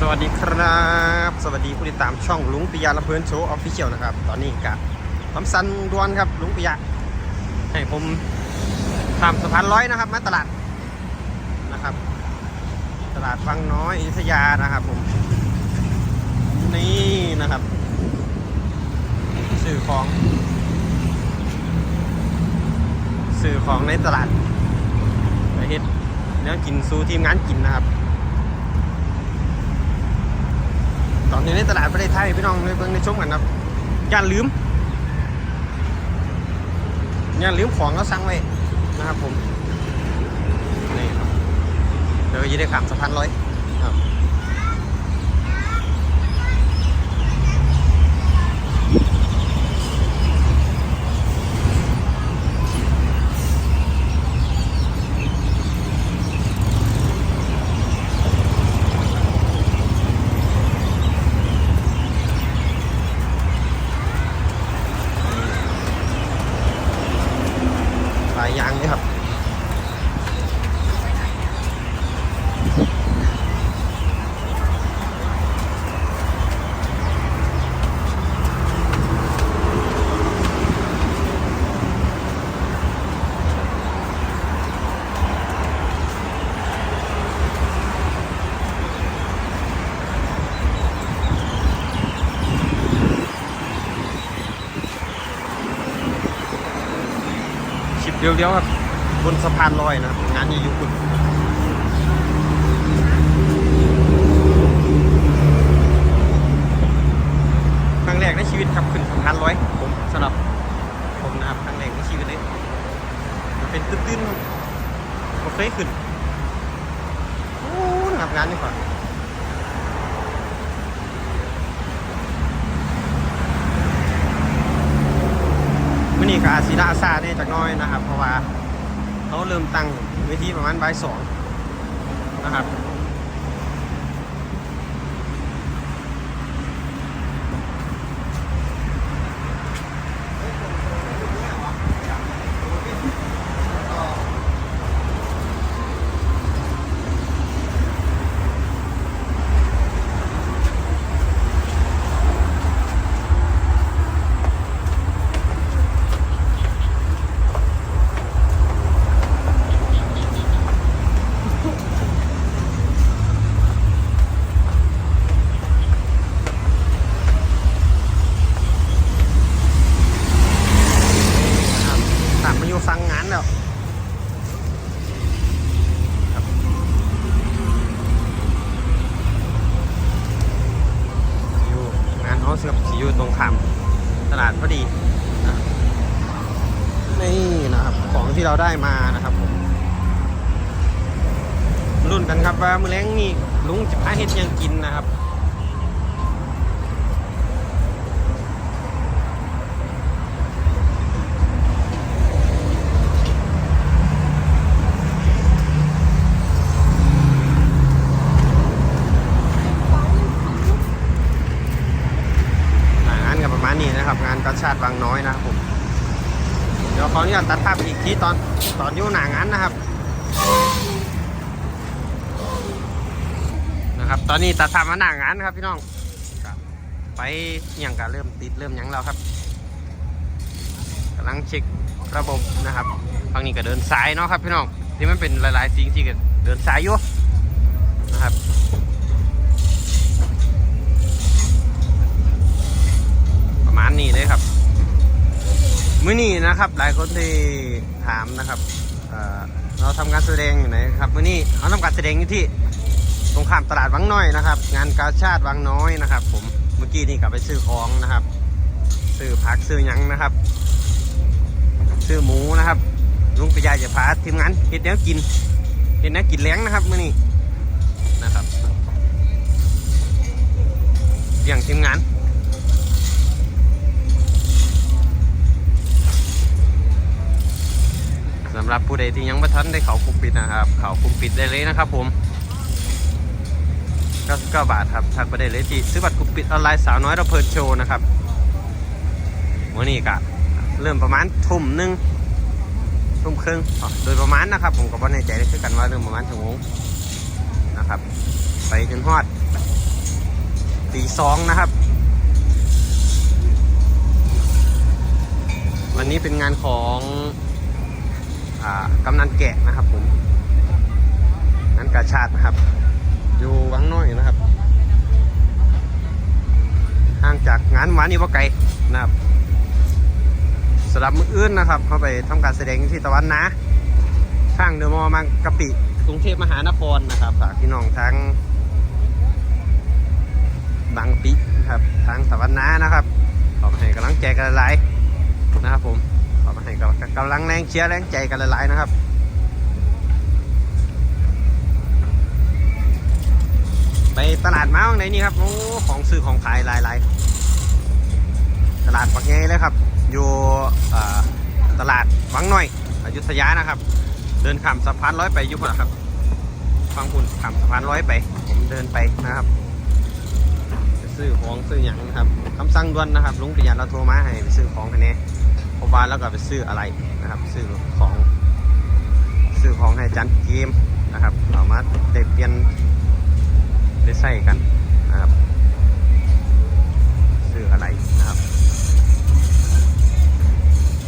สวัสดีครับ สวัสดีผู้ติดตามช่องลุงปิยาละเพลินโชว์ออฟฟิเชียลนะครับ ตอนนี้กับลำสันดวนครับลุงปิยะให้ผมข้ามสะพานร้อยนะครับ มาตลาดนะครับ ตลาดวังน้อยอยุธยานะครับผม นี่นะครับสื่อของ สื่อของในตลาดไปเฮ็ดเนื้อกินสู้ทีมงานกินนะครับ ตอนนี้ในตลาดประเทศไทยพี่น้องในเบิ่งในชมกันครับย่าลืมย่าลืมของเราสั่งไว้นะครับผมนี่ครับเดี๋ยวจะได้ขามสะพานร้อยครับหลายอย่างเลยครับ ชิปเดียวๆครับบนสะพานลอยนะงานนี้อยู่คุณครั้งแรกในชีวิตครับขึ้นสะพานลอยผมสำหรับผมนะครับครั้งแรกในชีวิตเลยมันเป็นตื้นๆผมเคยขึ้นโอ้นะครับงานนี้ก่อน อนี้ก็อาจสีละอาซาเนี่ยจากน้อยนะครับ เพราะว่าเขาเริ่มตั้งเวทีประมาณบ่ายสองนะครับตามมาอยู่ฟังงานแล้วครับอยู่งานเขาเสื อบสีอยู่ตรงข้านตลาดพอดีนี่นะครับของที่เราได้มานะครับผมรุ่นกันครับว่ามือแรงนี่ลุงจะพาเฮ็ดยังกินนะครับ อ่างานกับประมาณนี้นะครับ งาติบางน้อยนะครับผม เดี๋ยวขออนุญาตตัดภาพอีกทีตอนตอนอยู่หนางานนะครับ นะครับ ตอนนี้ตัดภาพมาหนางานครับพี่น้องไปย่างกับเริ่มติดเริ่มยังแล้วครับกำลังเช็คระบบนะครับฝั่งนี้ก็เดินสายเนาะครับพี่น้องที่มันเป็นหลายๆสิ่งที่ก็เดินสายอยู่นะครับ นะครับ หลายคนที่ถามนะครับเเราทำการแสดงอยู่ไหนครับมื้อนี้เราทำการแสดงอยู่ที่ตรงข้ามตลาดวังน้อยนะครับ งานกาชาติวังน้อยนะครับ ผมเมื่อกี้นี่กลับไปซื้อของนะครับซื้อผักซื้อยังนะครับซื้อหมูนะครับลุงปิยาจะพาทีมงานเห็ดแนวกินเห็ดแนวกินเลี้ยงนะครับมื้อนี้นะครับเลี้ยงทีมงานำหรับผู้ใดที่ยังไม่ทันได้เขาคุมปิดนะครับเขาคุมปิดได้เลยนะครับผม99บาทครับทักไปได้เลยที่ซื้อบัตรคุมปิดออนไลน์สาวน้อยเราเพลินโชว์นะครับวันนี้ก็เริ่มประมาณทุ่มหนึ่งทุ่มครึ่งโดยประมาณนะครับ ผมก็บ่แน่ใจได้คือกันว่าเริ่มประมาณชั่วโมงนะครับ ไปจนฮอดตีสองนะครับ วันนี้เป็นงานของ กำนันแกะนะครับผมงานกาชาตินะครับ อยู่วังน้อยนะครับ ห่างจากงานหวานนี่ว่าไกลนะครับสำหรับมืออื่นนะครับ เข้าไปทำการแสดงที่ตะวันนะข้างเดอมอลล์มากะปิกรุงเทพมหานครนะครับฝากพี่น้องทั้งบางปินะครับทางตะวันนานะครับขอให้กำลังใจกันหลายนะครับผม มาให้กำลังแรงเชียร์แรงใจกันหลายๆนะครับไปตลาดม้าของไหนนี่ครับโอ้ของซื้อของขายหลายๆ ตลาดปักไงเลยครับ อยู่ตลาดวังหน้อยอยุธยานะครับ เดินข้ามสะพานร้อยไปยุพนะครับฟังคุณข้ามสะพานร้อยไป ผมเดินไปนะครับซื้อของซื้ออย่างนะครับคำสั่งด่วนนะครับลุงปิยะเราโทรมาให้ไปซื้อของคันนี้ พบว่าแล้วก็ไปซื้ออะไรนะครับ ซื้อของซื้อของให้จันเกมนะครับเอามาได้เปลี่ยนได้ใส่กันนะครับ ซื้ออะไรนะครับ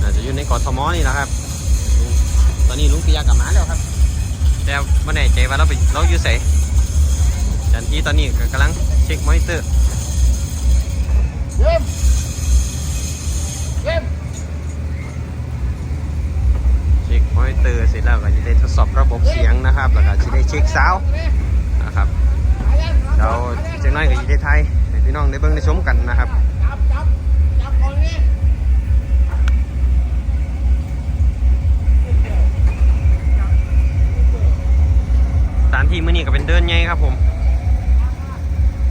อาจจะอยู่ในกอทมนี่นะครับ ตอนนี้ลุงปิยากลับมาแล้วครับ แต่ไม่แน่ใจว่าเราไปเราอยู่ใส่จันทีตอนนี้ก็กำลังเช็คมอนิเตอร์ เตอร์เสร็จแล้วก็จะได้ทดสอบระบบเสียงนะครับแล้วก็จะได้เช็คซาวด์นะครับเดี๋ยวจังน้อยก็จะได้ไทยพี่น้องได้เบิ่งได้ชมกันนะครับสถานที่มื้อนี้ก็เป็นเดินใหญ่ครับผม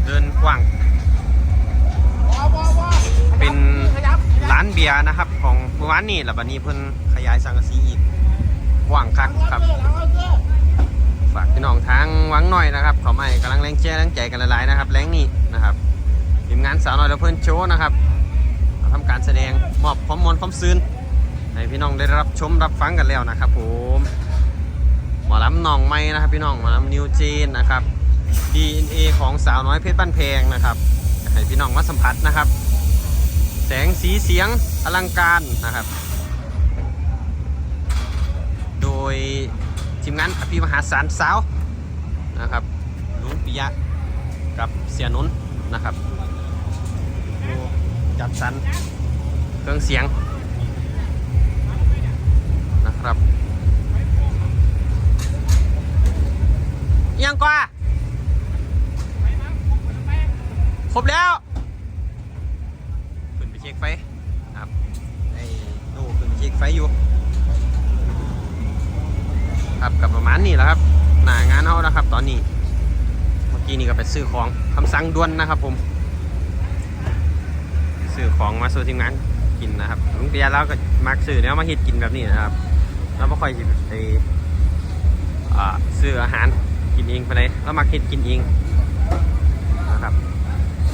เดินกว้างเป็นร้านเบียร์นะครับ ของเมื่อวานนี้แล้วบัดนี้เพิ่นขยายสังกะสีอีก ว้างคักครับ ฝากพี่น้องทางวังหน่อยนะครับเขาไม่กำลังแรงเชียร์แรงใจกันหลายๆนะครับแรงนี้นะครับทีมงานสาวน้อยและเพื่อนโชว์นะครับมาทำการแสดงมอบความมวลความซื่นให้พี่น้องได้รับชมรับฟังกันแล้วนะครับ ผมหมอลำหนองไม้นะครับ พี่น้องหมอลำนิวจีนนะครับ DNA ของสาวน้อยเพชรบ้านแพงนะครับให้พี่น้องมาสัมผัสนะครับ แสงสีเสียงอลังการนะครับ ยทีมงานอภิมหาสารสาวนะครับลุงปิยะกับเสียนุนนะครับดูจัดสรรเครื่องเสียงนะครับ ยังกว่าครบแล้วขึ้นไปเช็คไฟนะครับไอ้ดูขึ้นไปเช็คไฟอยู่ ครับกับประมาณนี้แหละครับ หนางานเขานะครับ ตอนนี้ เมื่อกี้นี่ก็ไปซื้อของคำสั่งด่วนนะครับ ผม ซื้อของมาสู่ทีมงานกินนะครับลุงเปียแล้วก็มักซื้อแล้วมาฮิตกินแบบนี้นะครับแล้วไม่ค่อยไปซื้ออาหารกินเองไปเลยแล้วมักฮิตกินเองนะครับ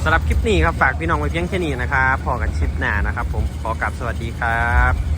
สำหรับคลิปนี้ครับฝากพี่น้องไว้เพียงแค่นี้นะครับพอกันคลิปหน้านะครับ ผมขอกลับสวัสดีครับ